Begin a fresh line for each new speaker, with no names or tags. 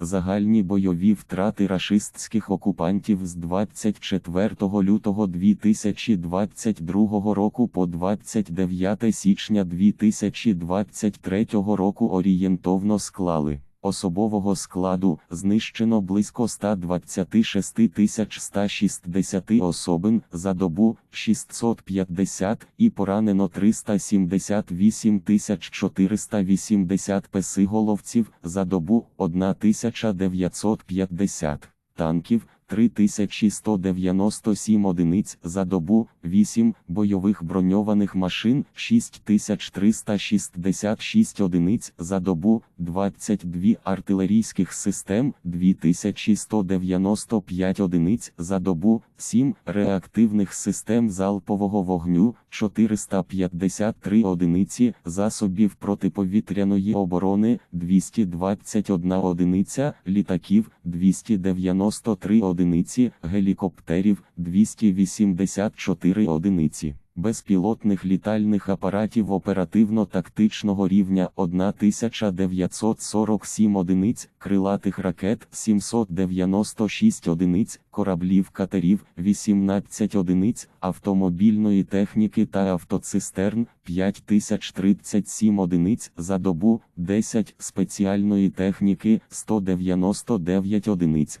Загальні бойові втрати рашистських окупантів з 24 лютого 2022 року по 29 січня 2023 року орієнтовно склали. Особового складу знищено близько 126 160 особин за добу 650 і поранено 378 тисяч 480 песиголовців за добу 1950 танків. 3197 одиниць за добу, 8 бойових броньованих машин, 6366 одиниць за добу, 22 артилерійських систем, 2195 одиниць за добу, 7 реактивних систем залпового вогню, 453 одиниці засобів протиповітряної оборони, 221 одиниця літаків, 293 одиниці гелікоптерів, 284 одиниці. Безпілотних літальних апаратів оперативно-тактичного рівня 1947 одиниць, крилатих ракет 796 одиниць, кораблів катерів 18 одиниць, автомобільної техніки та автоцистерн 5037 одиниць за добу, 10 спеціальної техніки 199 одиниць.